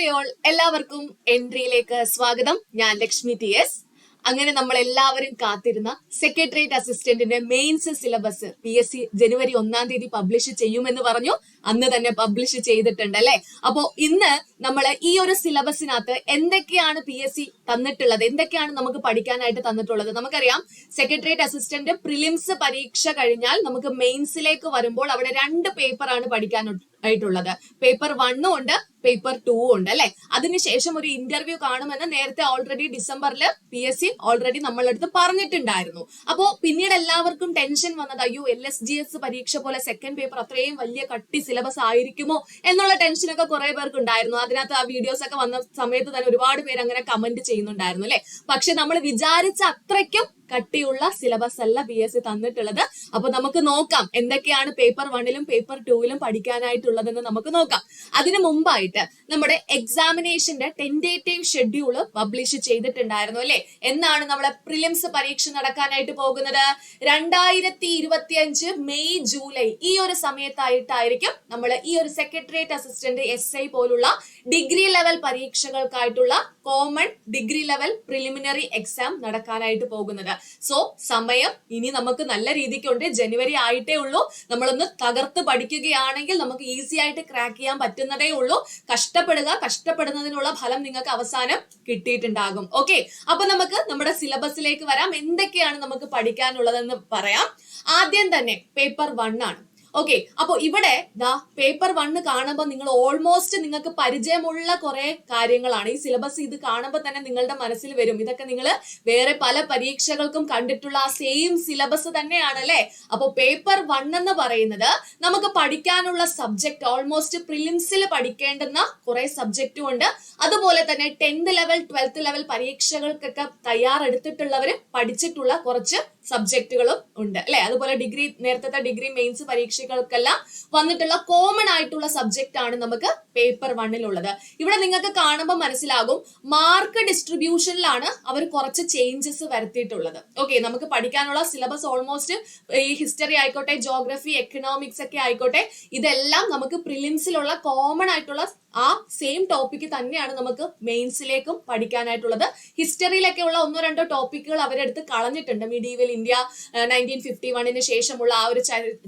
Hi all എല്ലാവർക്കും എൻട്രിയിലേക്ക് സ്വാഗതം. ഞാൻ ലക്ഷ്മി ടി എസ് അങ്ങനെ നമ്മൾ എല്ലാവരും കാത്തിരുന്ന secretariat അസിസ്റ്റന്റിന്റെ mains syllabus P S C ജനുവരി ഒന്നാം തീയതി പബ്ലിഷ് ചെയ്യുമെന്ന് പറഞ്ഞു. അന്ന് തന്നെ പബ്ലിഷ് ചെയ്തിട്ടുണ്ട് അല്ലെ? അപ്പോ ഇന്ന് നമ്മൾ ഈ ഒരു സിലബസിനകത്ത് എന്തൊക്കെയാണ് പി എസ് സി തന്നിട്ടുള്ളത്? എന്തൊക്കെയാണ് നമുക്ക് പഠിക്കാനായിട്ട് തന്നിട്ടുള്ളത്? നമുക്കറിയാം സെക്രട്ടേറിയറ്റ് അസിസ്റ്റന്റ് പ്രിലിംസ് പരീക്ഷ കഴിഞ്ഞാൽ നമുക്ക് മെയിൻസിലേക്ക് വരുമ്പോൾ അവിടെ രണ്ട് പേപ്പറാണ് പഠിക്കാൻ ആയിട്ടുള്ളത്. പേപ്പർ വണ്ണും ഉണ്ട് പേപ്പർ ടൂ ഉണ്ട് അല്ലെ? അതിനുശേഷം ഒരു ഇന്റർവ്യൂ കാണുമെന്ന് നേരത്തെ ഓൾറെഡി ഡിസംബറിൽ പി എസ് സി ഓൾറെഡി നമ്മളടുത്ത് പറഞ്ഞിട്ടുണ്ടായിരുന്നു. അപ്പോ പിന്നീട് എല്ലാവർക്കും ടെൻഷൻ വന്നത് അയ്യോ എൽ എസ് ജി എസ് പരീക്ഷ പോലെ സെക്കൻഡ് പേപ്പർ അത്രയും വലിയ കട്ടി സിലബസ് ആയിരിക്കുമോ? എന്നുള്ള ടെൻഷനൊക്കെ കുറെ പേർക്ക് ഉണ്ടായിരുന്നു. അതിനകത്ത് ആ വീഡിയോസ് ഒക്കെ വന്ന സമയത്ത് തന്നെ ഒരുപാട് പേര് അങ്ങനെ കമന്റ് ചെയ്യുന്നുണ്ടായിരുന്നു അല്ലെ? പക്ഷെ നമ്മൾ വിചാരിച്ച അത്രയ്ക്കും കട്ടിയുള്ള സിലബസ് അല്ല ബി എസ് സി തന്നിട്ടുള്ളത്. അപ്പൊ നമുക്ക് നോക്കാം എന്തൊക്കെയാണ് പേപ്പർ വണ്ണിലും പേപ്പർ ടൂവിലും പഠിക്കാനായിട്ടുള്ളതെന്ന് നമുക്ക് നോക്കാം. അതിനു മുമ്പായിട്ട് നമ്മുടെ എക്സാമിനേഷന്റെ ടെൻഡേറ്റീവ് ഷെഡ്യൂൾ പബ്ലിഷ് ചെയ്തിട്ടുണ്ടായിരുന്നു അല്ലെ? എന്നാണ് നമ്മുടെ പ്രിലിംസ് പരീക്ഷ നടക്കാനായിട്ട് പോകുന്നത്. രണ്ടായിരത്തി ഇരുപത്തി അഞ്ച് മെയ് ജൂലൈ ഈ ഒരു സമയത്തായിട്ടായിരിക്കും നമ്മൾ ഈ ഒരു സെക്രട്ടേറിയറ്റ് അസിസ്റ്റന്റ് എസ് ഐ പോലുള്ള degree level പരീക്ഷകൾക്കായിട്ടുള്ള common degree level preliminary exam നടക്കാനായിട്ട് പോകുന്നത്. സോ സമയം ഇനി നമുക്ക് നല്ല രീതിക്കുണ്ട്. ജനുവരി ആയിട്ടേ ഉള്ളൂ. നമ്മളൊന്ന് തകർത്ത് പഠിക്കുകയാണെങ്കിൽ നമുക്ക് ഈസി ആയിട്ട് ക്രാക്ക് ചെയ്യാൻ പറ്റുന്നതേ ഉള്ളൂ. കഷ്ടപ്പെടുക കഷ്ടപ്പെടുന്നതിനുള്ള ഫലം നിങ്ങൾക്ക് അവസാനം കിട്ടിയിട്ടുണ്ടാകും. ഓക്കെ അപ്പൊ നമുക്ക് നമ്മുടെ സിലബസിലേക്ക് വരാം. എന്തൊക്കെയാണ് നമുക്ക് പഠിക്കാനുള്ളതെന്ന് പറയാം. ആദ്യം തന്നെ പേപ്പർ വൺ ആണ്. ഓക്കെ അപ്പൊ ഇവിടെ ദാ പേപ്പർ വണ്ണ് കാണുമ്പോൾ നിങ്ങൾ ഓൾമോസ്റ്റ് നിങ്ങൾക്ക് പരിചയമുള്ള കുറെ കാര്യങ്ങളാണ്. ഈ സിലബസ് ഇത് കാണുമ്പോൾ തന്നെ നിങ്ങളുടെ മനസ്സിൽ വരും. ഇതൊക്കെ നിങ്ങൾ വേറെ പല പരീക്ഷകൾക്കും കണ്ടിട്ടുള്ള ആ സെയിം സിലബസ് തന്നെയാണല്ലേ? അപ്പോൾ അപ്പൊ പേപ്പർ വൺ എന്ന് പറയുന്നത് നമുക്ക് പഠിക്കാനുള്ള സബ്ജക്ട് ഓൾമോസ്റ്റ് പ്രിലിംസിൽ പഠിക്കേണ്ടുന്ന കുറെ സബ്ജക്റ്റും ഉണ്ട്. അതുപോലെ തന്നെ ടെൻത്ത് ലെവൽ ട്വൽത്ത് ലെവൽ പരീക്ഷകൾക്കൊക്കെ തയ്യാറെടുത്തിട്ടുള്ളവർ പഠിച്ചിട്ടുള്ള കുറച്ച് സബ്ജക്റ്റുകളും ഉണ്ട്. അല്ലെ? അതുപോലെ ഡിഗ്രി നേരത്തെ ഡിഗ്രി മെയിൻസ് പരീക്ഷകൾക്കെല്ലാം വന്നിട്ടുള്ള കോമൺ ആയിട്ടുള്ള സബ്ജക്റ്റ് ആണ് നമുക്ക് പേപ്പർ വണ്ണിലുള്ളത് ഇവിടെ നിങ്ങൾക്ക് കാണുമ്പോൾ മനസ്സിലാകും മാർക്ക് ഡിസ്ട്രിബ്യൂഷനിലാണ് അവർ കുറച്ച് ചേഞ്ചസ് വരുത്തിയിട്ടുള്ളത്. ഓക്കെ നമുക്ക് പഠിക്കാനുള്ള സിലബസ് ഓൾമോസ്റ്റ് ഈ ഹിസ്റ്ററി ആയിക്കോട്ടെ ജോഗ്രഫി എക്കണോമിക്സ് ഒക്കെ ആയിക്കോട്ടെ ഇതെല്ലാം നമുക്ക് പ്രിലിംസിലുള്ള കോമൺ ആയിട്ടുള്ള ആ സെയിം ടോപ്പിക്ക് തന്നെയാണ് നമുക്ക് മെയിൻസിലേക്കും പഠിക്കാനായിട്ടുള്ളത്. ഹിസ്റ്ററിയിലൊക്കെ ഉള്ള ഒന്നോ രണ്ടോ ടോപ്പിക്കുകൾ അവരെടുത്ത് കളഞ്ഞിട്ടുണ്ട്. മീഡിയവൽ ഇന്ത്യ നയന്റീൻ ഫിഫ്റ്റി വണ്ണിന് ശേഷമുള്ള ആ ഒരു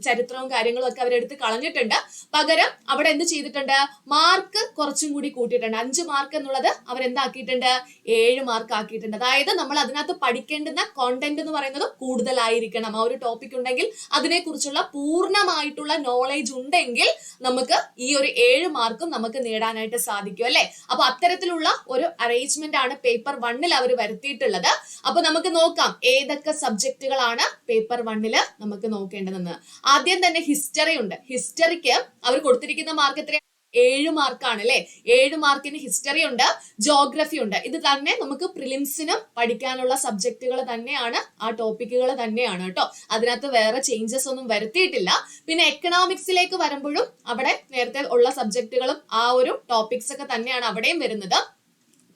ചരിത്രവും കാര്യങ്ങളും ഒക്കെ അവരെടുത്ത് കളഞ്ഞിട്ടുണ്ട്. പകരം അവിടെ എന്ത് ചെയ്തിട്ടുണ്ട്? മാർക്ക് കുറച്ചും കൂടി കൂട്ടിയിട്ടുണ്ട്. അഞ്ച് മാർക്ക് എന്നുള്ളത് അവരെന്താക്കിയിട്ടുണ്ട്? ഏഴ് മാർക്ക് ആക്കിയിട്ടുണ്ട്. അതായത് നമ്മൾ അതിനകത്ത് പഠിക്കേണ്ടുന്ന കോണ്ടന്റ് എന്ന് പറയുന്നത് കൂടുതലായിരിക്കണം. ആ ഒരു ടോപ്പിക് ഉണ്ടെങ്കിൽ അതിനെക്കുറിച്ചുള്ള പൂർണമായിട്ടുള്ള നോളേജ് ഉണ്ടെങ്കിൽ നമുക്ക് ഈ ഒരു ഏഴ് മാർക്കും നമുക്ക് നേടാനായിട്ട് സാധിക്കും അല്ലെ? അപ്പൊ അത്തരത്തിലുള്ള ഒരു അറേഞ്ച്മെന്റ് ആണ് പേപ്പർ വണ്ണിൽ അവർ വരുത്തിയിട്ടുള്ളത്. അപ്പൊ നമുക്ക് നോക്കാം ഏതൊക്കെ സബ്ജക്റ്റുകളാണ് പേപ്പർ വണ്ണിൽ നമുക്ക് നോക്കേണ്ടതെന്ന്. ആദ്യം തന്നെ ഹിസ്റ്ററി ഉണ്ട്. ഹിസ്റ്ററിക്ക് അവർ കൊടുത്തിരിക്കുന്ന മാർക്ക് എത്ര ഏഴ് മാർക്കാണ് അല്ലെ ഏഴ് മാർക്കിന് ഹിസ്റ്ററി ഉണ്ട് ജോഗ്രഫി ഉണ്ട്. ഇത് തന്നെ നമുക്ക് പ്രിലിംസിനും പഠിക്കാനുള്ള സബ്ജക്റ്റുകൾ തന്നെയാണ് ആ ടോപ്പിക്കുകൾ തന്നെയാണ് കേട്ടോ അതിനകത്ത് വേറെ ചേഞ്ചസ് ഒന്നും വരുത്തിയിട്ടില്ല. പിന്നെ എക്കണോമിക്സിലേക്ക് വരുമ്പോഴും അവിടെ നേരത്തെ ഉള്ള സബ്ജക്റ്റുകളും ആ ഒരു ടോപ്പിക്സ് ഒക്കെ തന്നെയാണ് അവിടെയും വരുന്നത്.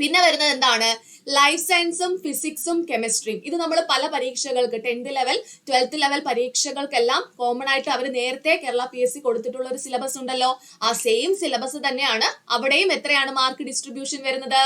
പിന്നെ വരുന്നത് എന്താണ്? ലൈഫ് സയൻസും ഫിസിക്സും കെമിസ്ട്രിയും ഇത് നമ്മൾ പല പരീക്ഷകൾക്ക് ടെൻത്ത് ലെവൽ ട്വൽത്ത് ലെവൽ പരീക്ഷകൾക്കെല്ലാം കോമൺ ആയിട്ട് അവർ നേരത്തെ കേരള പി എസ് സി കൊടുത്തിട്ടുള്ള ഒരു സിലബസ് ഉണ്ടല്ലോ. ആ സെയിം സിലബസ് തന്നെയാണ് അവിടെയും എത്രയാണ് മാർക്ക് ഡിസ്ട്രിബ്യൂഷൻ വരുന്നത്?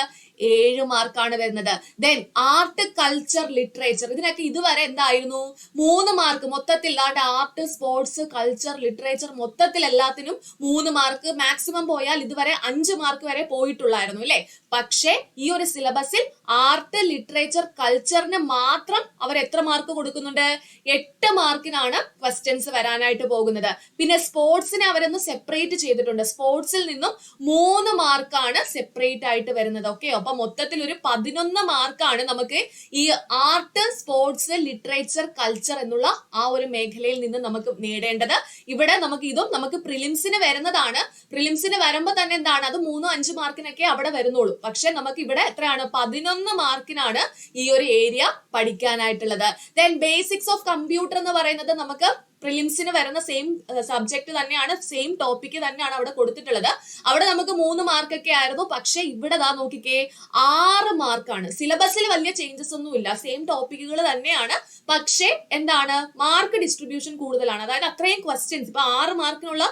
ഏഴ് മാർക്കാണ് വരുന്നത്. ദെൻ ആർട്ട് കൾച്ചർ ലിറ്ററേച്ചർ ഇതിനൊക്കെ ഇതുവരെ എന്തായിരുന്നു? മൂന്ന് മാർക്ക് മൊത്തത്തിൽ ആണ്ട് ആർട്ട് സ്പോർട്സ് കൾച്ചർ ലിറ്ററേച്ചർ മൊത്തത്തിൽ എല്ലാത്തിനും മൂന്ന് മാർക്ക്. മാക്സിമം പോയാൽ ഇതുവരെ അഞ്ച് മാർക്ക് വരെ പോയിട്ടുള്ളായിരുന്നു അല്ലെ? പക്ഷേ ഈ ഒരു സിലബസിൽ ആർട്ട് ലിറ്ററേച്ചർ കൾച്ചറിന് മാത്രം അവർ എത്ര മാർക്ക് കൊടുക്കുന്നുണ്ട്? എട്ട് മാർക്കിനാണ് ക്വസ്റ്റ്യൻസ് വരാനായിട്ട് പോകുന്നത്. പിന്നെ സ്പോർട്സിനെ അവരൊന്ന് സെപ്പറേറ്റ് ചെയ്തിട്ടുണ്ട്. സ്പോർട്സിൽ നിന്നും മൂന്ന് മാർക്കാണ് സെപ്പറേറ്റ് ആയിട്ട് വരുന്നത്. ഓക്കെ അപ്പൊ മൊത്തത്തിൽ ഒരു പതിനൊന്ന് മാർക്കാണ് നമുക്ക് ഈ ആർട്ട് സ്പോർട്സ് ലിറ്ററേച്ചർ കൾച്ചർ എന്നുള്ള ആ ഒരു മേഖലയിൽ നിന്ന് നമുക്ക് നേടേണ്ടത്. ഇവിടെ നമുക്ക് ഇതും നമുക്ക് പ്രിലിംസിന് വരുന്നതാണ്. പ്രിലിംസിന് വരുമ്പോൾ തന്നെ എന്താണ്? അത് മൂന്നോ അഞ്ച് മാർക്കിനൊക്കെ അവിടെ വരുന്നുള്ളൂ. പക്ഷെ നമുക്ക് ഇവിടെ എത്രയാണ്? പതിനൊന്ന് മാർക്കിനാണ് ഈ ഒരു ഏരിയ പഠിക്കാനായിട്ടുള്ളത്. ദെൻ ബേസിക്സ് ഓഫ് കമ്പ്യൂട്ടർ എന്ന് പറയുന്നത് നമുക്ക് പ്രിലിംസിന് വരുന്ന സെയിം സബ്ജക്ട് തന്നെയാണ് സെയിം ടോപ്പിക് തന്നെയാണ് അവിടെ കൊടുത്തിട്ടുള്ളത്. അവിടെ നമുക്ക് മൂന്ന് മാർക്കൊക്കെ ആയിരുന്നു. പക്ഷേ ഇവിടെ ദാ നോക്കിക്കേ ആറ് മാർക്കാണ് സിലബസിൽ വലിയ ചേഞ്ചസ് ഒന്നുമില്ല സെയിം ടോപ്പിക്കുകൾ തന്നെയാണ്. പക്ഷേ എന്താണ്? മാർക്ക് ഡിസ്ട്രിബ്യൂഷൻ കൂടുതലാണ്. അതായത് അത്രയും ക്വസ്റ്റ്യൻസ് ഇപ്പൊ ആറ് മാർക്കിനുള്ള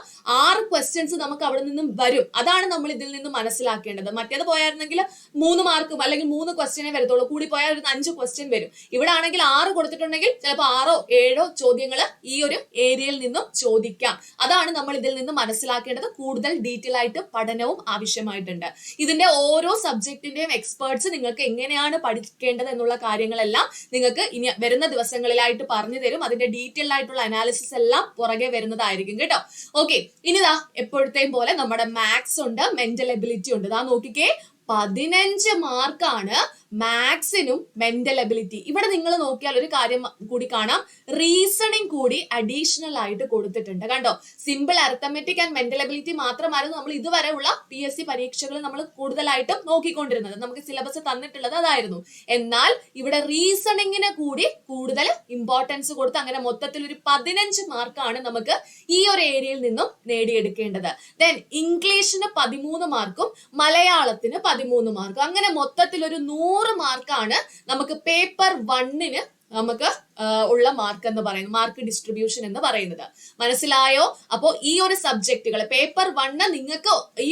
ആറ് ക്വസ്റ്റ്യൻസ് നമുക്ക് അവിടെ നിന്നും വരും. അതാണ് നമ്മൾ ഇതിൽ നിന്ന് മനസ്സിലാക്കേണ്ടത്. മറ്റേത് പോയായിരുന്നെങ്കിൽ മൂന്ന് മാർക്കും അല്ലെങ്കിൽ മൂന്ന് ക്വസ്റ്റ്യനെ വരത്തുള്ളൂ. കൂടി പോയാൽ ഒരു അഞ്ച് ക്വസ്റ്റ്യൻ വരും. ഇവിടെ ആണെങ്കിൽ ആറ് കൊടുത്തിട്ടുണ്ടെങ്കിൽ ചിലപ്പോൾ ആറോ ഏഴോ ചോദ്യങ്ങൾ ഈ ഒരു ഏരിയയിൽ നിന്നും ചോദിക്കാം. അതാണ് നമ്മൾ ഇതിൽ നിന്ന് മനസ്സിലാക്കേണ്ടത്. കൂടുതൽ ഡീറ്റെയിൽ ആയിട്ട് പഠനവും ആവശ്യമായിട്ടുണ്ട്. ഇതിന്റെ ഓരോ സബ്ജക്റ്റിന്റെയും എക്സ്പേർട്സ് നിങ്ങൾക്ക് എങ്ങനെയാണ് പഠിക്കേണ്ടത് എന്നുള്ള കാര്യങ്ങളെല്ലാം നിങ്ങൾക്ക് ഇനി വരുന്ന ദിവസങ്ങളിലായിട്ട് പറഞ്ഞു തരും. അതിന്റെ ഡീറ്റെയിൽ ആയിട്ടുള്ള അനാലിസിസ് എല്ലാം പുറകെ വരുന്നതായിരിക്കും കേട്ടോ. ഓക്കെ ഇനിതാ എപ്പോഴത്തെയും പോലെ നമ്മുടെ മാത്സ് ഉണ്ട് മെന്റൽ എബിലിറ്റി ഉണ്ട്. ഇതാ നോക്കിക്കേ പതിനഞ്ച് മാർക്കാണ് മാത്സിനും മെന്റൽ എബിലിറ്റി ഇവിടെ നിങ്ങൾ നോക്കിയാൽ ഒരു കാര്യം കൂടി കാണാം. റീസണിങ് കൂടി അഡീഷണൽ ആയിട്ട് കൊടുത്തിട്ടുണ്ട്. കണ്ടോ? Simple arithmetic and mental ability മാത്രമായിരുന്നു നമ്മൾ ഇതുവരെ ഉള്ള പി എസ് സി പരീക്ഷകൾ നമ്മൾ കൂടുതലായിട്ടും നോക്കിക്കൊണ്ടിരുന്നത്. നമുക്ക് സിലബസ് തന്നിട്ടുള്ളത് അതായിരുന്നു. എന്നാൽ ഇവിടെ റീസണിങ്ങിന് കൂടി കൂടുതൽ ഇമ്പോർട്ടൻസ് കൊടുത്ത് അങ്ങനെ മൊത്തത്തിൽ ഒരു പതിനഞ്ച് മാർക്കാണ് നമുക്ക് ഈ ഒരു ഏരിയയിൽ നിന്നും നേടിയെടുക്കേണ്ടത്. ദെൻ ഇംഗ്ലീഷിന് പതിമൂന്ന് മാർക്കും മലയാളത്തിന് പതിമൂന്ന് മാർക്കും അങ്ങനെ മൊത്തത്തിൽ ഒരു നൂറ് മാർക്കാണ് നമുക്ക് പേപ്പർ വണ്ണിന് നമുക്ക് ആ, ഉള്ള മാർക്ക് എന്ന് പറയുന്നത് മാർക്ക് ഡിസ്ട്രിബ്യൂഷൻ എന്ന് പറയുന്നത്. മനസ്സിലായോ? അപ്പോൾ ഈ ഒരു സബ്ജക്റ്റുകൾ പേപ്പർ വണ്ണ് നിങ്ങൾക്ക് ഈ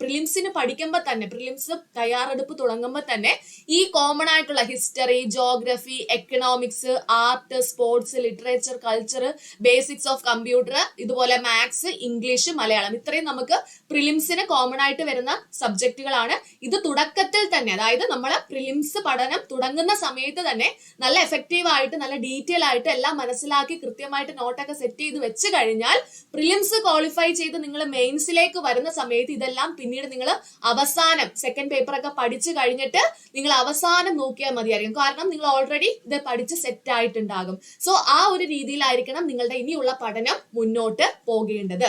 പ്രിലിംസിന് പഠിക്കുമ്പോൾ തന്നെ പ്രിലിംസ് തയ്യാറെടുപ്പ് തുടങ്ങുമ്പോൾ തന്നെ ഈ കോമൺ ആയിട്ടുള്ള history geography economics art sports literature culture basics of computer ഇതുപോലെ മാത്സ് ഇംഗ്ലീഷ് മലയാളം ഇത്രയും നമുക്ക് പ്രിലിംസിന് കോമൺ ആയിട്ട് വരുന്ന സബ്ജക്റ്റുകളാണ് ഇത് തുടക്കത്തിൽ തന്നെ അതായത് നമ്മൾ പ്രിലിംസ് പഠനം തുടങ്ങുന്ന സമയത്ത് തന്നെ നല്ല എഫക്റ്റീവ് ആയിട്ട് നല്ല ഡീറ്റെയിൽ ആയിട്ട് എല്ലാം മനസ്സിലാക്കി കൃത്യമായിട്ട് നോട്ടൊക്കെ സെറ്റ് ചെയ്ത് വെച്ച് കഴിഞ്ഞാൽ പ്രിലിംസ് ക്വാളിഫൈ ചെയ്ത് നിങ്ങൾ മെയിൻസിലേക്ക് വരുന്ന സമയത്ത് ഇതെല്ലാം പിന്നീട് നിങ്ങൾ അവസാനം സെക്കൻഡ് പേപ്പർ ഒക്കെ പഠിച്ചു കഴിഞ്ഞിട്ട് നിങ്ങൾ അവസാനം നോക്കിയാൽ മതിയായിരിക്കും. കാരണം നിങ്ങൾ ഓൾറെഡി ഇത് പഠിച്ച് സെറ്റ് ആയിട്ടുണ്ടാകും. സോ ആ ഒരു രീതിയിലായിരിക്കണം നിങ്ങളുടെ ഇനിയുള്ള പഠനം മുന്നോട്ട് പോകേണ്ടത്.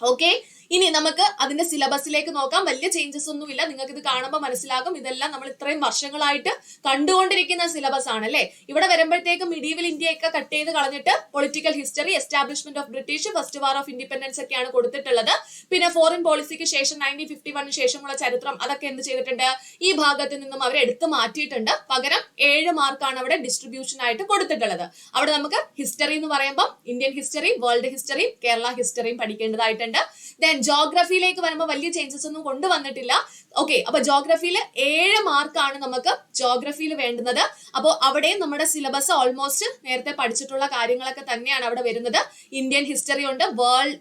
ഓക്കെ ഇനി നമുക്ക് അതിന്റെ സിലബസിലേക്ക് നോക്കാം. വലിയ ചേഞ്ചസ് ഒന്നുമില്ല. നിങ്ങൾക്ക് ഇത് കാണുമ്പോൾ മനസ്സിലാകും. ഇതെല്ലാം നമ്മൾ ഇത്രയും വർഷങ്ങളായിട്ട് കണ്ടുകൊണ്ടിരിക്കുന്ന സിലബസ് ആണ് അല്ലേ? ഇവിടെ വരുമ്പോഴത്തേക്ക് മിഡീവൽ ഇന്ത്യ ഒക്കെ കട്ട് ചെയ്ത് കളഞ്ഞിട്ട് political history establishment of British first war of independence ഒക്കെയാണ് കൊടുത്തിട്ടുള്ളത്. പിന്നെ ഫോറിൻ പോളിസിക്ക് ശേഷം നയന്റീൻ ഫിഫ്റ്റി വണ്ണിന് ശേഷമുള്ള ചരിത്രം അതൊക്കെ എന്ത് ചെയ്തിട്ടുണ്ട്? ഈ ഭാഗത്ത് നിന്നും അവർ എടുത്തു മാറ്റിയിട്ടുണ്ട്. പകരം ഏഴ് മാർക്കാണ് അവിടെ ഡിസ്ട്രിബ്യൂഷൻ ആയിട്ട് കൊടുത്തിട്ടുള്ളത്. അവിടെ നമുക്ക് ഹിസ്റ്ററി എന്ന് പറയുമ്പോൾ Indian history world history Kerala ഹിസ്റ്ററിയും പഠിക്കേണ്ടതായിട്ടുണ്ട്. ദെൻ ജോഗ്രഫിയിലേക്ക് വരുമ്പോൾ വലിയ ചേഞ്ചസ് ഒന്നും കൊണ്ടുവന്നിട്ടില്ല. ഓക്കെ അപ്പൊ ജോഗ്രഫിയിൽ ഏഴ് മാർക്കാണ് നമുക്ക് ജോഗ്രഫിയിൽ വേണ്ടുന്നത്. അപ്പോൾ അവിടെയും നമ്മുടെ സിലബസ് ഓൾമോസ്റ്റ് നേരത്തെ പഠിച്ചിട്ടുള്ള കാര്യങ്ങളൊക്കെ തന്നെയാണ് അവിടെ വരുന്നത്. ഇന്ത്യൻ ഹിസ്റ്ററി ഉണ്ട് വേൾഡ്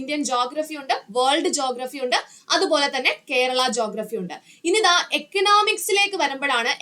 ഇന്ത്യൻ ജോഗ്രഫി ഉണ്ട് വേൾഡ് ജോഗ്രഫി ഉണ്ട് അതുപോലെ തന്നെ കേരള ജോഗ്രഫി ഉണ്ട്. ഇനി ഇതാ എക്കണോമിക്സിലേക്ക് വരുമ്പോഴാണ്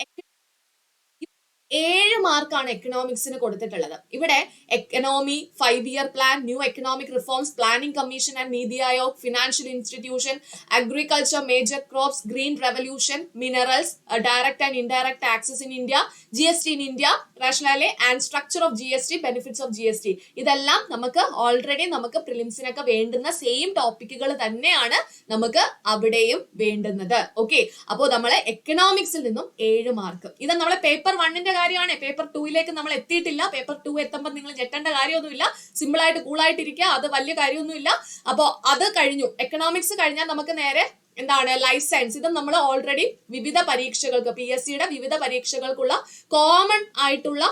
ഏഴ് മാർക്കാണ് എക്കണോമിക്സിന് കൊടുത്തിട്ടുള്ളത്. ഇവിടെ economy five year plan new economic reforms planning commission and Niti Aayog financial institution agriculture major crops green revolution minerals direct and indirect taxes in India G S T in India rationale and structure of G S T benefits of G S T ഇതെല്ലാം നമുക്ക് already നമുക്ക് പ്രിലിംസിനൊക്കെ വേണ്ടുന്ന same ടോപ്പിക്കുകൾ തന്നെയാണ് നമുക്ക് അവിടെയും വേണ്ടുന്നത്. Okay അപ്പോൾ നമ്മൾ എക്കണോമിക്സിൽ നിന്നും ഏഴ് മാർക്ക്. ഇത് നമ്മളെ പേപ്പർ വണ്ണിന്റെ കാര്യമാണ്. പേപ്പർ ടൂയിലേക്ക് നമ്മൾ എത്തിയിട്ടില്ല. പേപ്പർ ടു എത്തുമ്പോൾ നിങ്ങൾ ഞെട്ടേണ്ട കാര്യമൊന്നുമില്ല. സിമ്പിൾ ആയിട്ട് കൂളായിട്ട് ഇരിക്കുക അത് വലിയ കാര്യമൊന്നുമില്ല. അപ്പോൾ അത് കഴിഞ്ഞു. എക്കണോമിക്സ് കഴിഞ്ഞാൽ നമുക്ക് നേരെ എന്താണ്? ലൈഫ് സയൻസ് ഇതും നമ്മൾ ഓൾറെഡി വിവിധ പരീക്ഷകൾക്ക് പി എസ് സിയുടെ വിവിധ പരീക്ഷകൾക്കുള്ള കോമൺ ആയിട്ടുള്ള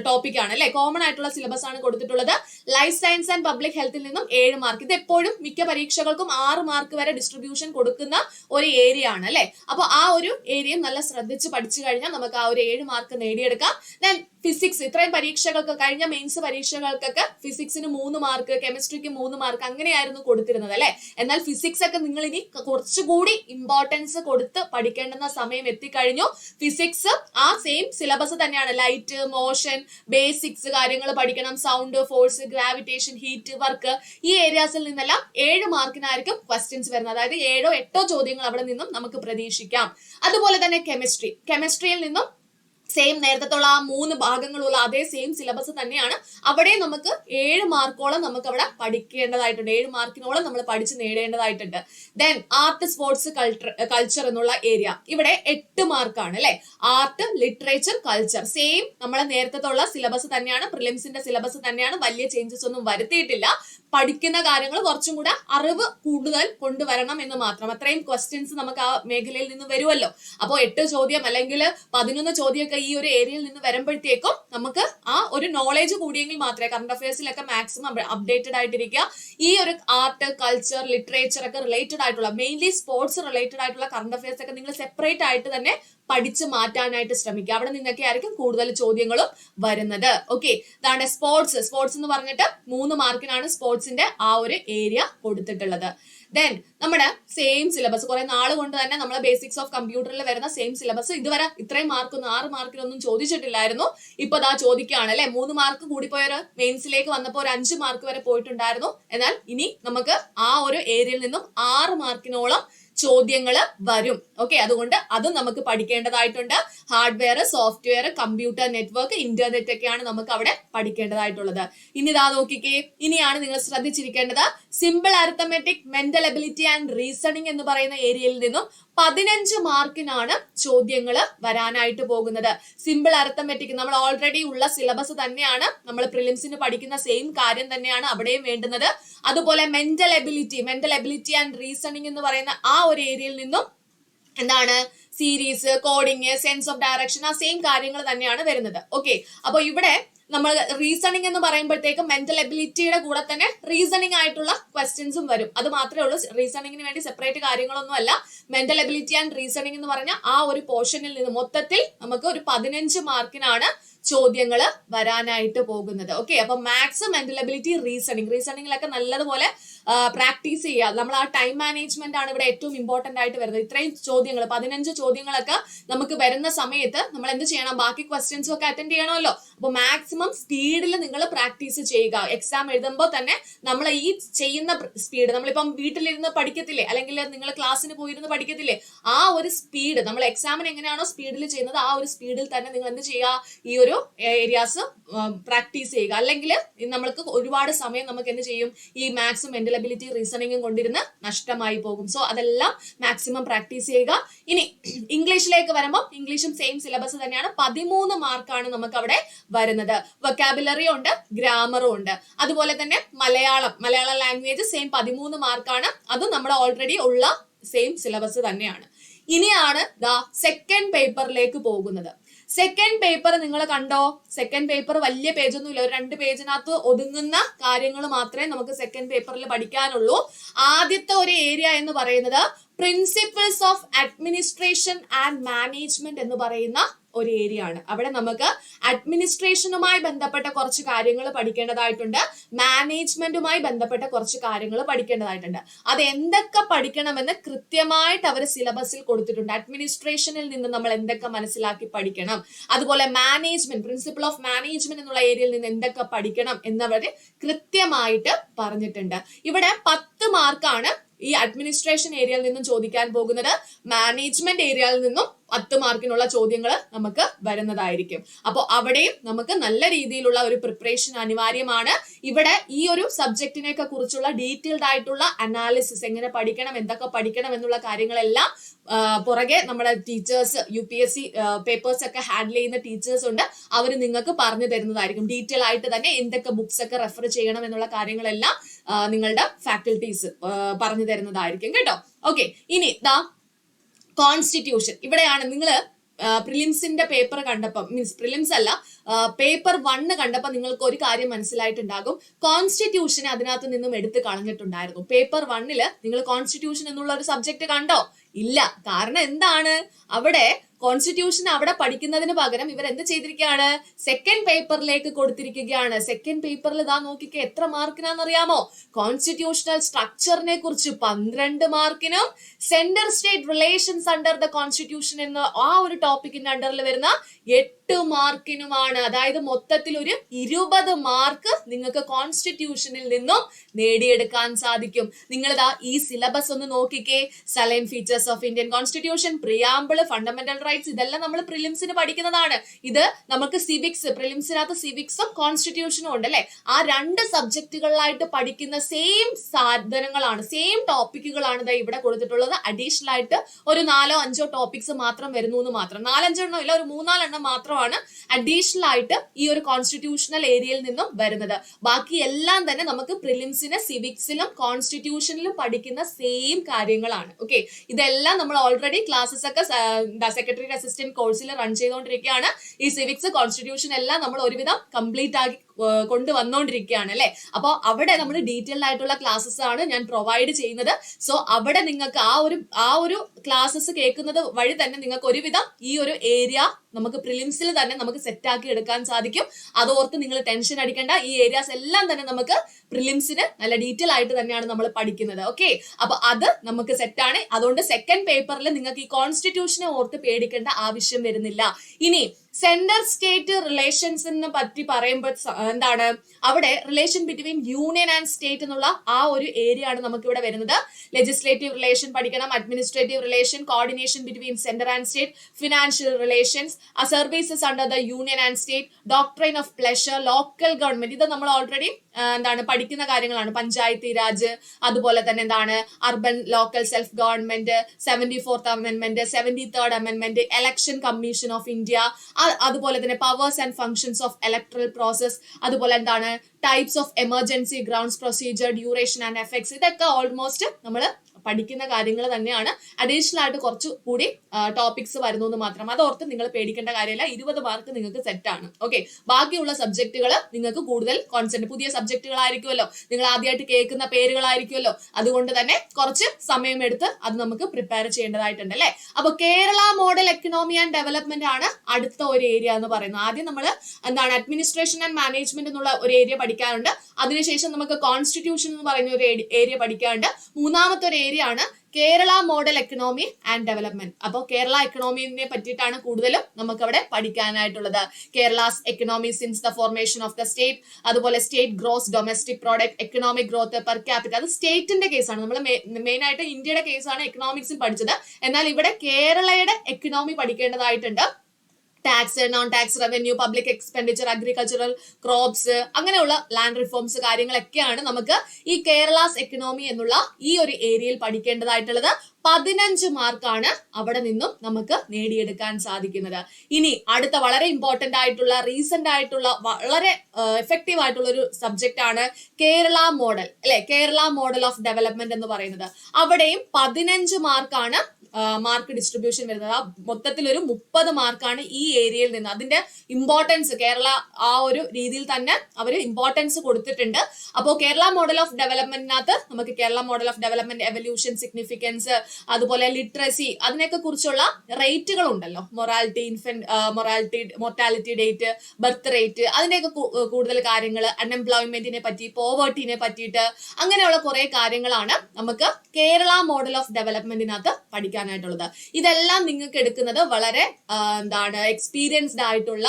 ടോപ്പിക് ആണ് അല്ലെ? കോമൺ ആയിട്ടുള്ള സിലബസ് ആണ് കൊടുത്തിട്ടുള്ളത്. ലൈഫ് സയൻസ് ആൻഡ് പബ്ലിക് ഹെൽത്തിൽ നിന്നും ഏഴ് മാർക്ക് ഇത് എപ്പോഴും മിക്ക പരീക്ഷകൾക്കും ആറ് മാർക്ക് വരെ ഡിസ്ട്രിബ്യൂഷൻ കൊടുക്കുന്ന ഒരു ഏരിയ ആണ് അല്ലെ? അപ്പൊ ആ ഒരു ഏരിയ നല്ല ശ്രദ്ധിച്ച് പഠിച്ചു കഴിഞ്ഞാൽ നമുക്ക് ആ ഒരു ഏഴ് മാർക്ക് നേടിയെടുക്കാം. ദെൻ ഫിസിക്സ് ഇത്രയും പരീക്ഷകൾക്ക് കഴിഞ്ഞ മെയിൻസ് പരീക്ഷകൾക്കൊക്കെ ഫിസിക്സിന് മൂന്ന് മാർക്ക് കെമിസ്ട്രിക്ക് മൂന്ന് മാർക്ക് അങ്ങനെയായിരുന്നു കൊടുത്തിരുന്നത് അല്ലെ? എന്നാൽ ഫിസിക്സ് ഒക്കെ നിങ്ങൾ ഇനി കുറച്ചുകൂടി ഇമ്പോർട്ടൻസ് കൊടുത്ത് പഠിക്കേണ്ടുന്ന സമയം എത്തിക്കഴിഞ്ഞു. ഫിസിക്സ് ആ സെയിം സിലബസ് തന്നെയാണ്. ലൈറ്റ് മോഷൻ ബേസിക്സ് കാര്യങ്ങൾ പഠിക്കണം. Sound force gravitation heat work ഈ ഏരിയാസിൽ നിന്നെല്ലാം ഏഴ് മാർക്കിനായിരിക്കും ക്വസ്റ്റ്യൻസ് വരുന്നത്. അതായത് ഏഴോ എട്ടോ ചോദ്യങ്ങൾ അവിടെ നിന്നും നമുക്ക് പ്രതീക്ഷിക്കാം. അതുപോലെ തന്നെ കെമിസ്ട്രി കെമിസ്ട്രിയിൽ നിന്നും സെയിം നേരത്തെത്തുള്ള ആ മൂന്ന് ഭാഗങ്ങളുള്ള അതേ സെയിം സിലബസ് തന്നെയാണ്. അവിടെ നമുക്ക് ഏഴ് മാർക്കോളം നമുക്ക് അവിടെ പഠിക്കേണ്ടതായിട്ടുണ്ട്. ഏഴ് മാർക്കിനോളം നമ്മൾ പഠിച്ച് നേടേണ്ടതായിട്ടുണ്ട്. ദെൻ ആർട്ട് സ്പോർട്സ് കൾച്ചർ എന്നുള്ള ഏരിയ ഇവിടെ എട്ട് മാർക്കാണ് അല്ലെ? ആർട്ട് ലിറ്ററേച്ചർ കൾച്ചർ സെയിം നമ്മളെ നേരത്തെത്തുള്ള സിലബസ് തന്നെയാണ്. പ്രിലിംസിന്റെ സിലബസ് തന്നെയാണ്. വലിയ ചേഞ്ചസ് ഒന്നും വരുത്തിയിട്ടില്ല. പഠിക്കുന്ന കാര്യങ്ങൾ കുറച്ചും കൂടെ അറിവ് കൂടുതൽ കൊണ്ടുവരണം എന്ന് മാത്രം. അത്രയും ക്വസ്റ്റ്യൻസ് നമുക്ക് ആ മേഖലയിൽ നിന്ന് വരുമല്ലോ. അപ്പോൾ എട്ട് ചോദ്യം അല്ലെങ്കിൽ പതിനൊന്ന് ചോദ്യമൊക്കെ ഈ ഒരു ഏരിയയിൽ നിന്ന് വരുമ്പോഴത്തേക്കും നമുക്ക് ആ ഒരു നോളേജ് കൂടിയെങ്കിൽ മാത്രമേ കറണ്ട് അഫയേഴ്സിലൊക്കെ മാക്സിമം അപ്ഡേറ്റഡ് ആയിട്ടിരിക്കുക ഈ ഒരു ആർട്ട് കൾച്ചർ ലിറ്ററേച്ചർ ഒക്കെ റിലേറ്റഡ് ആയിട്ടുള്ള മെയിൻലി സ്പോർട്സ് റിലേറ്റഡ് ആയിട്ടുള്ള കറണ്ട് അഫയേഴ്സ് ഒക്കെ നിങ്ങൾ സെപ്പറേറ്റ് ആയിട്ട് തന്നെ പഠിച്ച് മാറ്റാനായിട്ട് ശ്രമിക്കുക അവിടെ നിന്നൊക്കെ ആയിരിക്കും കൂടുതൽ ചോദ്യങ്ങളും വരുന്നത്. ഓക്കെ ഇതാണ് സ്പോർട്സ് സ്പോർട്സ് എന്ന് പറഞ്ഞിട്ട് മൂന്ന് മാർക്കിനാണ് സ്പോർട്സിന്റെ ആ ഒരു ഏരിയ കൊടുത്തിട്ടുള്ളത്. ദെൻ നമ്മുടെ സെയിം സിലബസ് കുറെ നാൾ കൊണ്ട് തന്നെ നമ്മളെ ബേസിക്സ് ഓഫ് കമ്പ്യൂട്ടറിൽ വരുന്ന സെയിം സിലബസ് ഇതുവരെ ഇത്രയും മാർക്കൊന്നും ആറ് മാർക്കിനൊന്നും ചോദിച്ചിട്ടില്ലായിരുന്നു. ഇപ്പൊ ദാ ചോദിക്കുകയാണ് അല്ലെ? മൂന്ന് മാർക്ക് കൂടി കൂടിപ്പോയൊരു മെയിൻസിലേക്ക് വന്നപ്പോൾ ഒരു അഞ്ച് മാർക്ക് വരെ പോയിട്ടുണ്ടായിരുന്നു. എന്നാൽ ഇനി നമുക്ക് ആ ഒരു ഏരിയയിൽ നിന്നും ആറ് മാർക്കിനോളം ചോദ്യങ്ങൾ വരും. ഓക്കെ അതുകൊണ്ട് അതും നമുക്ക് പഠിക്കേണ്ടതായിട്ടുണ്ട്. Hardware software computer network internet ഒക്കെയാണ് നമുക്ക് അവിടെ പഠിക്കേണ്ടതായിട്ടുള്ളത്. ഇനി ഇതാ നോക്കിക്കേ. ഇനിയാണ് നിങ്ങൾ ശ്രദ്ധിച്ചിരിക്കേണ്ടത് simple arithmetic mental ability and reasoning എന്ന് പറയുന്ന ഏരിയയിൽ നിന്നും പതിനഞ്ച് മാർക്കിനാണ് ചോദ്യങ്ങൾ വരാനായിട്ട് പോകുന്നത്. സിമ്പിൾ അർത്ഥമെറ്റിക് നമ്മൾ ഓൾറെഡി ഉള്ള സിലബസ് തന്നെയാണ്. നമ്മൾ പ്രിലിംസിന് പഠിക്കുന്ന സെയിം കാര്യം തന്നെയാണ് അവിടെയും വേണ്ടുന്നത്. അതുപോലെ mental ability mental ability and reasoning എന്ന് പറയുന്ന ആ ഒരു ഏരിയയിൽ നിന്നും എന്താണ്? Series coding sense of direction ആ സെയിം കാര്യങ്ങൾ തന്നെയാണ് വരുന്നത്. ഓക്കെ അപ്പൊ ഇവിടെ നമ്മൾ റീസണിങ് എന്ന് പറയുമ്പോഴത്തേക്കും മെന്റൽ എബിലിറ്റിയുടെ കൂടെ തന്നെ റീസണിങ് ആയിട്ടുള്ള ക്വസ്റ്റ്യൻസും വരും. അത് മാത്രമേ ഉള്ളൂ. റീസണിങ്ങിന് വേണ്ടി സെപ്പറേറ്റ് കാര്യങ്ങളൊന്നും അല്ല. മെന്റൽ എബിലിറ്റി ആൻഡ് റീസണിങ് എന്ന് പറഞ്ഞ ആ ഒരു പോർഷനിൽ നിന്ന് മൊത്തത്തിൽ നമുക്ക് ഒരു പതിനഞ്ച് മാർക്കിനാണ് ചോദ്യങ്ങൾ വരാനായിട്ട് പോകുന്നത്. ഓക്കെ അപ്പൊ മാത്സ് മെന്റൽ എബിലിറ്റി റീസണിങ് റീസണിങ്ങിലൊക്കെ നല്ലതുപോലെ പ്രാക്ടീസ് ചെയ്യുക. നമ്മൾ ആ ടൈം മാനേജ്മെന്റ് ആണ് ഇവിടെ ഏറ്റവും ഇമ്പോർട്ടന്റ് ആയിട്ട് വരുന്നത്. ഇത്രയും ചോദ്യങ്ങൾ പതിനഞ്ച് ചോദ്യങ്ങളൊക്കെ നമുക്ക് വരുന്ന സമയത്ത് നമ്മൾ എന്ത് ചെയ്യണം? ബാക്കി ക്വസ്റ്റ്യൻസും ഒക്കെ അറ്റൻഡ് ചെയ്യണമല്ലോ. അപ്പൊ മാക്സിമം സ്പീഡിൽ നിങ്ങൾ പ്രാക്ടീസ് ചെയ്യുക. എക്സാം എഴുതുമ്പോൾ തന്നെ നമ്മൾ ഈ ചെയ്യുന്ന സ്പീഡ് നമ്മളിപ്പം വീട്ടിലിരുന്ന് പഠിക്കത്തില്ലേ? അല്ലെങ്കിൽ നിങ്ങൾ ക്ലാസ്സിന് പോയിരുന്ന് പഠിക്കത്തില്ലേ? ആ ഒരു സ്പീഡ് നമ്മൾ എക്സാമിന് എങ്ങനെയാണോ സ്പീഡിൽ ചെയ്യുന്നത് ആ ഒരു സ്പീഡിൽ തന്നെ നിങ്ങൾ എന്ത് ചെയ്യുക? ഈ ഒരു ഏരിയാസ് പ്രാക്ടീസ് ചെയ്യുക. അല്ലെങ്കിൽ നമ്മൾക്ക് ഒരുപാട് സമയം നമുക്ക് എന്ത് ചെയ്യും? ഈ മാത്സും മെന്റൽ അബിലിറ്റി റീസണിങ്ങും കൊണ്ടിരുന്ന് നഷ്ടമായി പോകും. സോ അതെല്ലാം മാക്സിമം പ്രാക്ടീസ് ചെയ്യുക. ഇനി ഇംഗ്ലീഷിലേക്ക് വരുമ്പോൾ ഇംഗ്ലീഷും സെയിം സിലബസ് തന്നെയാണ്. പതിമൂന്ന് മാർക്കാണ് നമുക്ക് അവിടെ വരുന്നത്. വൊക്കാബുലറി ഉണ്ട് ഗ്രാമറും ഉണ്ട്. അതുപോലെ തന്നെ മലയാളം മലയാള ലാംഗ്വേജ് സെയിം പതിമൂന്ന് മാർക്കാണ് അതും നമ്മുടെ ഓൾറെഡി ഉള്ള സെയിം സിലബസ് തന്നെയാണ്. ഇനിയാണ് ദ സെക്കൻഡ് പേപ്പറിലേക്ക് പോകുന്നത്. സെക്കൻഡ് പേപ്പർ നിങ്ങൾ കണ്ടോ? സെക്കൻഡ് പേപ്പർ വലിയ പേജൊന്നുമില്ല ഒരു രണ്ട് പേജിനകത്ത് ഒതുങ്ങുന്ന കാര്യങ്ങൾ മാത്രമേ നമുക്ക് സെക്കൻഡ് പേപ്പറിൽ പഠിക്കാനുള്ളൂ. ആദ്യത്തെ ഒരു ഏരിയ എന്ന് പറയുന്നത് principles of administration and management എന്ന് പറയുന്ന ഒരു ഏരിയ ആണ്. അവിടെ നമുക്ക് അഡ്മിനിസ്ട്രേഷനുമായി ബന്ധപ്പെട്ട കുറച്ച് കാര്യങ്ങൾ പഠിക്കേണ്ടതായിട്ടുണ്ട്. മാനേജ്മെന്റുമായി ബന്ധപ്പെട്ട കുറച്ച് കാര്യങ്ങൾ പഠിക്കേണ്ടതായിട്ടുണ്ട്. അത് എന്തൊക്കെ പഠിക്കണമെന്ന് കൃത്യമായിട്ട് അവർ സിലബസിൽ കൊടുത്തിട്ടുണ്ട്. അഡ്മിനിസ്ട്രേഷനിൽ നിന്ന് നമ്മൾ എന്തൊക്കെ മനസ്സിലാക്കി പഠിക്കണം? അതുപോലെ മാനേജ്മെന്റ് പ്രിൻസിപ്പിൾ ഓഫ് മാനേജ്മെന്റ് എന്നുള്ള ഏരിയയിൽ നിന്ന് എന്തൊക്കെ പഠിക്കണം എന്നവർ കൃത്യമായിട്ട് പറഞ്ഞിട്ടുണ്ട്. ഇവിടെ പത്ത് മാർക്കാണ് ഈ അഡ്മിനിസ്ട്രേഷൻ ഏരിയയിൽ നിന്നും ചോദിക്കാൻ പോകുന്നത് മാനേജ്മെന്റ് ഏരിയയിൽ നിന്നും പത്ത് മാർക്കിനുള്ള ചോദ്യങ്ങൾ നമുക്ക് വരുന്നതായിരിക്കും. അപ്പോൾ അവിടെയും നമുക്ക് നല്ല രീതിയിലുള്ള ഒരു പ്രിപ്പറേഷൻ അനിവാര്യമാണ്. ഇവിടെ ഈ ഒരു സബ്ജക്റ്റിനെയൊക്കെ കുറിച്ചുള്ള ഡീറ്റെയിൽഡ് ആയിട്ടുള്ള അനാലിസിസ് എങ്ങനെ പഠിക്കണം എന്തൊക്കെ പഠിക്കണം എന്നുള്ള കാര്യങ്ങളെല്ലാം പുറകെ നമ്മുടെ teachers U P S C papers ഒക്കെ ഹാൻഡിൽ ചെയ്യുന്ന ടീച്ചേഴ്സ് ഉണ്ട്. അവർ നിങ്ങൾക്ക് പറഞ്ഞു തരുന്നതായിരിക്കും. ഡീറ്റെയിൽ ആയിട്ട് തന്നെ എന്തൊക്കെ ബുക്സ് ഒക്കെ റെഫർ ചെയ്യണം എന്നുള്ള കാര്യങ്ങളെല്ലാം നിങ്ങളുടെ ഫാക്കൽറ്റീസ് പറഞ്ഞു തരുന്നതായിരിക്കും കേട്ടോ. ഓക്കെ ഇനി ദാ കോൺസ്റ്റിറ്റ്യൂഷൻ ഇവിടെയാണ് നിങ്ങൾ പ്രിലിംസിന്റെ പേപ്പർ കണ്ടപ്പം മീൻസ് പ്രിലിംസ് അല്ല പേപ്പർ വണ്ണ് കണ്ടപ്പോൾ നിങ്ങൾക്ക് ഒരു കാര്യം മനസ്സിലായിട്ടുണ്ടാകും. കോൺസ്റ്റിറ്റ്യൂഷനെ അതിനകത്ത് നിന്നും എടുത്ത് കളഞ്ഞിട്ടുണ്ടായിരുന്നു. പേപ്പർ വണ്ണിൽ നിങ്ങൾ കോൺസ്റ്റിറ്റ്യൂഷൻ എന്നുള്ള ഒരു സബ്ജക്ട് കണ്ടോ? ഇല്ല. കാരണം എന്താണ്? അവിടെ കോൺസ്റ്റിറ്റ്യൂഷൻ അവിടെ പഠിക്കുന്നതിന് പകരം ഇവർ എന്ത് ചെയ്തിരിക്കുകയാണ്? സെക്കൻഡ് പേപ്പറിലേക്ക് കൊടുത്തിരിക്കുകയാണ്. സെക്കൻഡ് പേപ്പറിൽ ഇതാ നോക്കിക്കേ എത്ര മാർക്കിനാണെന്നറിയാമോ കോൺസ്റ്റിറ്റ്യൂഷണൽ സ്ട്രക്ചറിനെ കുറിച്ച് പന്ത്രണ്ട് മാർക്കിനും central state relations under the constitution എന്ന ആ ഒരു ടോപ്പിക്കിന്റെ അണ്ടറിൽ വരുന്ന മാർക്കിനുമാണ്. അതായത് മൊത്തത്തിൽ ഒരു ഇരുപത് മാർക്ക് നിങ്ങൾക്ക് കോൺസ്റ്റിറ്റ്യൂഷനിൽ നിന്നും നേടിയെടുക്കാൻ സാധിക്കും. നിങ്ങൾ ഈ സിലബസ് ഒന്ന് നോക്കിക്കേ. Salient features of Indian constitution preamble fundamental rights ഇതെല്ലാം നമ്മൾ പ്രിലിംസിന് പഠിക്കുന്നതാണ്. ഇത് നമുക്ക് സിവിക്സ് പ്രിലിംസിനകത്ത് സിവിക്സും കോൺസ്റ്റിറ്റ്യൂഷനും ഉണ്ട് അല്ലെ ആ രണ്ട് സബ്ജക്റ്റുകളിലായിട്ട് പഠിക്കുന്ന സെയിം സാധനങ്ങളാണ് സെയിം ടോപ്പിക്കുകളാണ് ഇവിടെ കൊടുത്തിട്ടുള്ളത്. അഡീഷണൽ ആയിട്ട് ഒരു നാലോ അഞ്ചോ ടോപ്പിക്സ് മാത്രം വരുന്നു എന്ന് മാത്രം. നാലഞ്ചെണ്ണം ഇല്ല ഒരു മൂന്നാലെണ്ണം മാത്രമാണ് അഡീഷണൽ ആയിട്ട് ഈ ഒരു കോൺസ്റ്റിറ്റ്യൂഷണൽ ഏരിയയിൽ നിന്നും വരുന്നത്. ബാക്കി എല്ലാം തന്നെ നമുക്ക് പ്രിലിംസിന് സിവിക്സിലും കോൺസ്റ്റിറ്റ്യൂഷനിലും പഠിക്കുന്ന സെയിം കാര്യങ്ങളാണ്. ഓക്കെ ഇതെല്ലാം നമ്മൾ ഓൾറെഡി ക്ലാസ്സസ് ഒക്കെ സെക്രട്ടറി അസിസ്റ്റന്റ് കോഴ്സിൽ റൺ ചെയ്തുകൊണ്ടിരിക്കുകയാണ് ഈ സിവിക്സ് കോൺസ്റ്റിറ്റ്യൂഷൻ എല്ലാം നമ്മൾ ഒരുവിധം കംപ്ലീറ്റ് ആക്കി കൊണ്ടുവന്നുകൊണ്ടിരിക്കുകയാണ് അല്ലെ? അപ്പോൾ അവിടെ നമ്മൾ ഡീറ്റെയിൽഡ് ആയിട്ടുള്ള ക്ലാസ്സസ് ആണ് ഞാൻ പ്രൊവൈഡ് ചെയ്യുന്നത്. സോ അവിടെ നിങ്ങൾക്ക് ആ ഒരു ആ ഒരു ക്ലാസ്സസ് കേൾക്കുന്നത് വഴി തന്നെ നിങ്ങൾക്ക് ഒരുവിധം ഈ ഒരു ഏരിയ നമുക്ക് പ്രിലിംസിൽ തന്നെ നമുക്ക് സെറ്റ് ആക്കി എടുക്കാൻ സാധിക്കും. അതോർത്ത് നിങ്ങൾ ടെൻഷൻ അടിക്കേണ്ട. ഈ ഏരിയാസ് എല്ലാം തന്നെ നമുക്ക് പ്രിലിംസിന് നല്ല ഡീറ്റെയിൽ ആയിട്ട് തന്നെയാണ് നമ്മൾ പഠിക്കുന്നത്. ഓക്കെ അപ്പൊ അത് നമുക്ക് സെറ്റാണ് അതുകൊണ്ട് സെക്കൻഡ് പേപ്പറിൽ നിങ്ങൾക്ക് ഈ കോൺസ്റ്റിറ്റ്യൂഷനെ ഓർത്ത് പേടിക്കേണ്ട ആവശ്യം വരുന്നില്ല. ഇനി സെന്റർ സ്റ്റേറ്റ് റിലേഷൻസിനെ പറ്റി പറയുമ്പോൾ എന്താണ്? അവിടെ relation between union and state എന്നുള്ള ആ ഒരു ഏരിയ ആണ് നമുക്ക് ഇവിടെ വരുന്നത്. ലെജിസ്ലേറ്റീവ് റിലേഷൻ പഠിക്കണം administrative relation coordination between centre and state financial relations services under the union and state doctrine of pleasure local government ഇത് നമ്മൾ ഓൾറെഡി എന്താണ് പഠിക്കുന്ന കാര്യങ്ങളാണ്. പഞ്ചായത്തി രാജ് അതുപോലെ തന്നെ എന്താണ് urban local self government seventy fourth amendment seventy third amendment election commission of India അതുപോലെ തന്നെ powers and functions of electoral process അതുപോലെ എന്താണ് types of emergency grounds procedure duration and effects ഇതൊക്കെ ഓൾമോസ്റ്റ് നമ്മൾ പഠിക്കുന്ന കാര്യങ്ങൾ തന്നെയാണ്. അഡീഷണൽ ആയിട്ട് കുറച്ച് കൂടി ടോപ്പിക്സ് വരുന്നു എന്ന് മാത്രം. അതോർത്ത് നിങ്ങൾ പേടിക്കേണ്ട കാര്യമില്ല. ഇരുപത് മാർക്ക് നിങ്ങൾക്ക് സെറ്റ് ആണ്. ഓക്കെ ബാക്കിയുള്ള സബ്ജക്റ്റുകൾ നിങ്ങൾക്ക് കൂടുതൽ കോൺസെൻട്രേറ്റ് പുതിയ സബ്ജക്റ്റുകളായിരിക്കുമല്ലോ നിങ്ങൾ ആദ്യമായിട്ട് കേൾക്കുന്ന പേരുകളായിരിക്കുമല്ലോ. അതുകൊണ്ട് തന്നെ കുറച്ച് സമയമെടുത്ത് അത് നമുക്ക് പ്രിപ്പയർ ചെയ്യേണ്ടതായിട്ടുണ്ട് അല്ലേ? അപ്പൊ Kerala model economy and development ആണ് അടുത്ത ഒരു ഏരിയ എന്ന് പറയുന്നത്. ആദ്യം നമ്മൾ എന്താണ് അഡ്മിനിസ്ട്രേഷൻ ആൻഡ് മാനേജ്മെന്റ് എന്നുള്ള ഒരു ഏരിയ പഠിക്കാറുണ്ട്. അതിനുശേഷം നമുക്ക് കോൺസ്റ്റിറ്റ്യൂഷൻ എന്ന് പറയുന്ന ഒരു ഏരിയ പഠിക്കാറുണ്ട്. മൂന്നാമത്തെ ഒരു ഏരിയ ആണ് Kerala model economy and development അപ്പോൾ കേരള എക്കണോമിനെ പറ്റിയിട്ടാണ് കൂടുതലും നമുക്ക് അവിടെ പഠിക്കാനായിട്ടുള്ളത്. Kerala's economy since the formation of the state അതുപോലെ state gross domestic product economic growth per capital അത് സ്റ്റേറ്റിന്റെ കേസാണ് നമ്മൾ മെയിൻ ആയിട്ട് ഇന്ത്യയുടെ കേസാണ് എക്കണോമിക്സിൽ പഠിച്ചത്. എന്നാൽ ഇവിടെ കേരളയുടെ economy പഠിക്കേണ്ടതായിട്ടുണ്ട്. Tax non tax revenue public expenditure agricultural crops അങ്ങനെയുള്ള ലാൻഡ് റിഫോംസ് കാര്യങ്ങളൊക്കെയാണ് നമുക്ക് ഈ കേരളാസ് എക്കണോമി എന്നുള്ള ഈ ഒരു ഏരിയയിൽ പഠിക്കേണ്ടതായിട്ടുള്ളത്. പതിനഞ്ച് മാർക്കാണ് അവിടെ നിന്നും നമുക്ക് നേടിയെടുക്കാൻ സാധിക്കുന്നത്. ഇനി അടുത്ത വളരെ ഇമ്പോർട്ടന്റ് ആയിട്ടുള്ള റീസെന്റ് ആയിട്ടുള്ള വളരെ എഫക്റ്റീവ് ആയിട്ടുള്ള ഒരു സബ്ജക്റ്റ് ആണ് കേരള മോഡൽ അല്ലെ? കേരള മോഡൽ ഓഫ് ഡെവലപ്മെന്റ് എന്ന് പറയുന്നത്. അവിടെയും പതിനഞ്ച് മാർക്കാണ് മാർക്ക് ഡിസ്ട്രിബ്യൂഷൻ വരുന്നത്. ആ മൊത്തത്തിൽ ഒരു മുപ്പത് മാർക്കാണ് ഈ ഏരിയയിൽ നിന്ന്. അതിന്റെ ഇമ്പോർട്ടൻസ് കേരള ആ ഒരു രീതിയിൽ തന്നെ അവർ ഇമ്പോർട്ടൻസ് കൊടുത്തിട്ടുണ്ട്. അപ്പോൾ കേരള മോഡൽ ഓഫ് ഡെവലപ്മെന്റിനകത്ത് നമുക്ക് Kerala model of development evolution significance അതുപോലെ ലിറ്ററസി അതിനെയൊക്കെ കുറിച്ചുള്ള റേറ്റുകൾ ഉണ്ടല്ലോ morality infant morality mortality date birth rate അതിനെയൊക്കെ കൂടുതൽ കാര്യങ്ങൾ അൺഎംപ്ലോയ്മെന്റിനെ പറ്റി പോവേർട്ടിനെ പറ്റിയിട്ട് അങ്ങനെയുള്ള കുറെ കാര്യങ്ങളാണ് നമുക്ക് കേരള മോഡൽ ഓഫ് ഡെവലപ്മെന്റിനകത്ത് പഠിക്കാനായിട്ടുള്ളത് ഇതെല്ലാം നിങ്ങൾക്ക് എടുക്കുന്നത് വളരെ എന്താണ് എക്സ്പീരിയൻസ്ഡ് ആയിട്ടുള്ള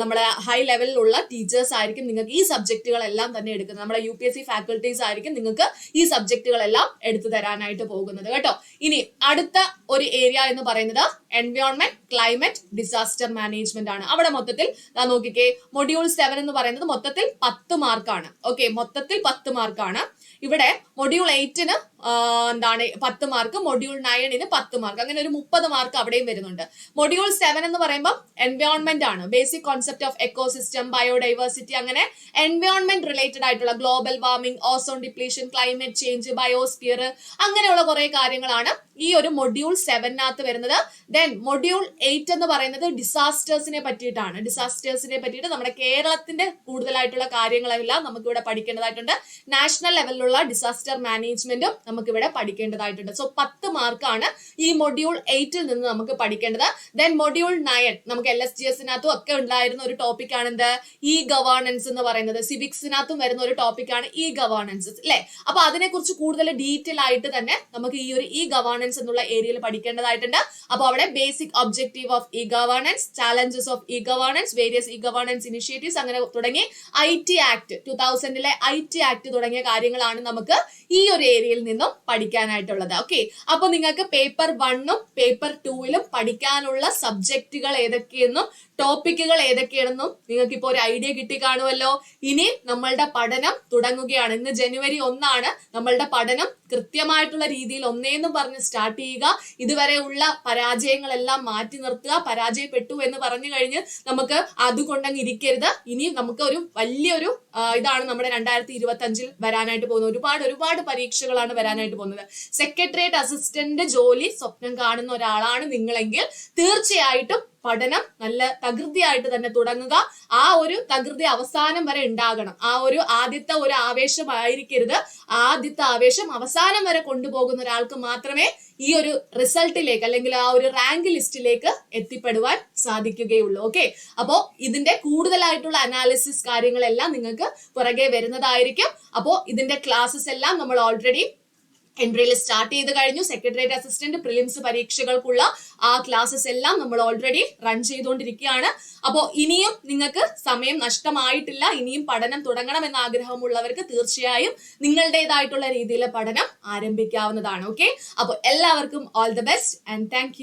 നമ്മുടെ ഹൈ ലെവലിലുള്ള ടീച്ചേഴ്സ് ആയിരിക്കും നിങ്ങൾക്ക് ഈ സബ്ജക്റ്റുകളെല്ലാം തന്നെ എടുക്കുന്നത്. നമ്മുടെ U P S C faculties ആയിരിക്കും നിങ്ങൾക്ക് ഈ സബ്ജക്റ്റുകളെല്ലാം എടുത്തു തരാനായിട്ട് പോകുന്നത് കേട്ടോ. ഇനി അടുത്ത ഒരു ഏരിയ എന്ന് പറയുന്നത് എൻവയോൺമെന്റ് ക്ലൈമറ്റ് ഡിസാസ്റ്റർ മാനേജ്മെന്റ് ആണ്. അവിടെ മൊത്തത്തിൽ നോക്കിക്കേ മൊഡ്യൂൾ സെവൻ എന്ന് പറയുന്നത് മൊത്തത്തിൽ പത്ത് മാർക്കാണ് ഓക്കെ മൊത്തത്തിൽ പത്ത് മാർക്കാണ് ഇവിടെ മൊഡ്യൂൾ എയ്റ്റിന് എന്താണ് പത്ത് മാർക്ക് മൊഡ്യൂൾ നയനിന് പത്ത് മാർക്ക് അങ്ങനെ ഒരു മുപ്പത് മാർക്ക് അവിടെയും വരുന്നുണ്ട്. മൊഡ്യൂൾ സെവൻ എന്ന് പറയുമ്പോൾ എൻവയോൺമെന്റ് ആണ്. Basic concept of ecosystem biodiversity അങ്ങനെ എൻവയോൺമെന്റ് റിലേറ്റഡ് ആയിട്ടുള്ള global warming ozone depletion climate change biosphere അങ്ങനെയുള്ള കുറെ കാര്യങ്ങളാണ് ഈ ഒരു മൊഡ്യൂൾ സെവനകത്ത് വരുന്നത്. ദെൻ മൊഡ്യൂൾ എയ്റ്റ് എന്ന് പറയുന്നത് ഡിസാസ്റ്റേഴ്സിനെ പറ്റിയിട്ടാണ്. ഡിസാസ്റ്റേഴ്സിനെ പറ്റിയിട്ട് നമ്മുടെ കേരളത്തിന്റെ കൂടുതലായിട്ടുള്ള കാര്യങ്ങളെല്ലാം നമുക്കിവിടെ പഠിക്കേണ്ടതായിട്ടുണ്ട്. നാഷണൽ ലെവലിലുള്ള ഡിസാസ്റ്റർ മാനേജ്മെന്റും നമുക്ക് ഇവിടെ പഠിക്കേണ്ടതായിട്ടുണ്ട്. സോ പത്ത് മാർക്കാണ് ഈ മൊഡ്യൂൾ എയ്റ്റിൽ നിന്ന് നമുക്ക് പഠിക്കേണ്ടത്. ദെൻ മൊഡ്യൂൾ നയൻ നമുക്ക് എൽ എസ് ജി എസിനകത്തും ഒക്കെ ഉണ്ടായിരുന്ന ഒരു ടോപ്പിക് ആണ് എന്ത്? ഇ ഗവേണൻസ് എന്ന് പറയുന്നത്. സിവിക്സിനകത്തും വരുന്ന ഒരു ടോപ്പിക് ആണ് ഇ ഗവേണൻസ് അല്ലെ അപ്പൊ അതിനെക്കുറിച്ച് കൂടുതൽ ഡീറ്റെയിൽ ആയിട്ട് തന്നെ നമുക്ക് ഈ ഒരു ഇ ഗവേണൻസ് എന്നുള്ള ഏരിയയിൽ പഠിക്കേണ്ടതായിട്ടുണ്ട്. അപ്പൊ അവിടെ basic objective of e governance challenges of e governance various e governance initiatives അങ്ങനെ തുടങ്ങി ഐ ടി ആക്ട് ടു തൗസൻഡിലെ ഐ ടി ആക്ട് തുടങ്ങിയ കാര്യങ്ങളാണ് നമുക്ക് ഈ ഒരു ഏരിയയിൽ നിന്ന് നിന്നും പഠിക്കാനായിട്ടുള്ളത്. ഓക്കെ അപ്പൊ നിങ്ങൾക്ക് പേപ്പർ വണ്ണും പേപ്പർ ടൂവിലും പഠിക്കാനുള്ള സബ്ജക്റ്റുകൾ ഏതൊക്കെയെന്നും ടോപ്പിക്കുകൾ ഏതൊക്കെയാണെന്നും നിങ്ങൾക്ക് ഇപ്പോൾ ഒരു ഐഡിയ കിട്ടി കാണുമല്ലോ. ഇനി നമ്മളുടെ പഠനം തുടങ്ങുകയാണ്. ഇന്ന് ജനുവരി ഒന്നാണ്. നമ്മളുടെ പഠനം കൃത്യമായിട്ടുള്ള രീതിയിൽ ഒന്നേന്ന് പറഞ്ഞ് സ്റ്റാർട്ട് ചെയ്യുക. ഇതുവരെ ഉള്ള പരാജയങ്ങളെല്ലാം മാറ്റി നിർത്തുക. പരാജയപ്പെട്ടു എന്ന് പറഞ്ഞു കഴിഞ്ഞ് നമുക്ക് അതുകൊണ്ടങ്ങ് ഇരിക്കരുത് ഇനി നമുക്ക് ഒരു വലിയൊരു ഇതാണ് നമ്മുടെ രണ്ടായിരത്തി ഇരുപത്തി അഞ്ചിൽ വരാനായിട്ട് പോകുന്നത്. ഒരുപാട് ഒരുപാട് പരീക്ഷകളാണ് വരാനായിട്ട് പോകുന്നത്. സെക്രട്ടേറിയറ്റ് അസിസ്റ്റന്റ് ജോലി സ്വപ്നം കാണുന്ന ഒരാളാണ് നിങ്ങളെങ്കിൽ തീർച്ചയായിട്ടും പഠനം നല്ല തകൃതിയായിട്ട് തന്നെ തുടങ്ങുക. ആ ഒരു തകൃതി അവസാനം വരെ ഉണ്ടാകണം. ആ ഒരു ആദ്യത്തെ ഒരു ആവേശമായിരിക്കരുത്. ആദ്യത്തെ ആവേശം അവസാനം വരെ കൊണ്ടുപോകുന്ന ഒരാൾക്ക് മാത്രമേ ഈ ഒരു റിസൾട്ടിലേക്ക് അല്ലെങ്കിൽ ആ ഒരു റാങ്ക് ലിസ്റ്റിലേക്ക് എത്തിപ്പെടുവാൻ സാധിക്കുകയുള്ളൂ. ഓക്കെ അപ്പോ ഇതിന്റെ കൂടുതലായിട്ടുള്ള അനാലിസിസ് കാര്യങ്ങളെല്ലാം നിങ്ങൾക്ക് പുറകെ വരുന്നതായിരിക്കും. അപ്പോ ഇതിന്റെ ക്ലാസ്സസ് എല്ലാം നമ്മൾ ഓൾറെഡി എൻട്രിയിൽ സ്റ്റാർട്ട് ചെയ്ത് കഴിഞ്ഞു. സെക്രട്ടേറിയറ്റ് അസിസ്റ്റന്റ് പ്രിലിംസ് പരീക്ഷകൾക്കുള്ള ആ ക്ലാസ്സസ് എല്ലാം നമ്മൾ ഓൾറെഡി റൺ ചെയ്തുകൊണ്ടിരിക്കുകയാണ്. അപ്പോൾ ഇനിയും നിങ്ങൾക്ക് സമയം നഷ്ടമായിട്ടില്ല. ഇനിയും പഠനം തുടങ്ങണം എന്ന ആഗ്രഹമുള്ളവർക്ക് തീർച്ചയായും നിങ്ങളുടേതായിട്ടുള്ള രീതിയിലെ പഠനം ആരംഭിക്കാവുന്നതാണ്. ഓക്കെ അപ്പോൾ എല്ലാവർക്കും all the best and thank